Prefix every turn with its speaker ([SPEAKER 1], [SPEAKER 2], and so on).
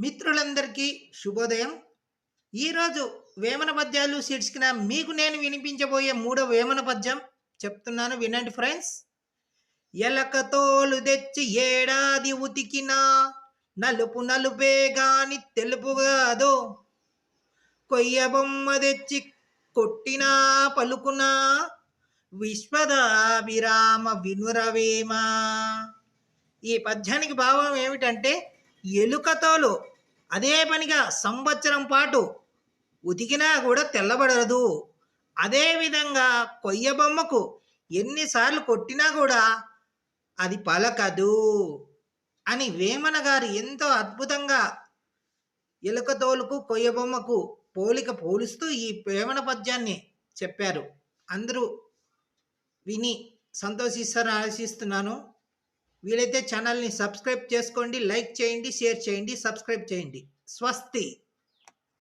[SPEAKER 1] మిత్రులందరికీ శుభోదయం. ఈరోజు వేమన పద్యాలు శీర్షికన మీకు నేను వినిపించబోయే మూడో వేమన పద్యం చెప్తున్నాను వినండి ఫ్రెండ్స్. ఎలక తోలు తెచ్చి ఏడాది ఉతికినా నలుపు నలుపే గాని తెలుపు కాదు. కొయ్య బొమ్మ తెచ్చి కొట్టినా పలుకునా విశ్వదాభిరామ వినురవేమ. ఈ పద్యానికి భావం ఏమిటంటే ఎలుకతోలు అదే పనిగా సంవత్సరం పాటు ఉతికినా కూడా తెల్లబడదు. అదేవిధంగా కొయ్య బొమ్మకు ఎన్నిసార్లు కొట్టినా కూడా అది పలకదు అని వేమన గారు ఎంతో అద్భుతంగా ఎలుకతోలుకు కొయ్య బొమ్మకు పోలిక పోలుస్తూ ఈ వేమన పద్యాన్ని చెప్పారు. అందరూ విని సంతోషిస్తారని ఆశిస్తున్నాను. వీలైతే ఛానల్ని సబ్స్క్రైబ్ చేసుకోండి లైక్ చేయండి షేర్ చేయండి సబ్స్క్రైబ్ చేయండి. స్వస్తి.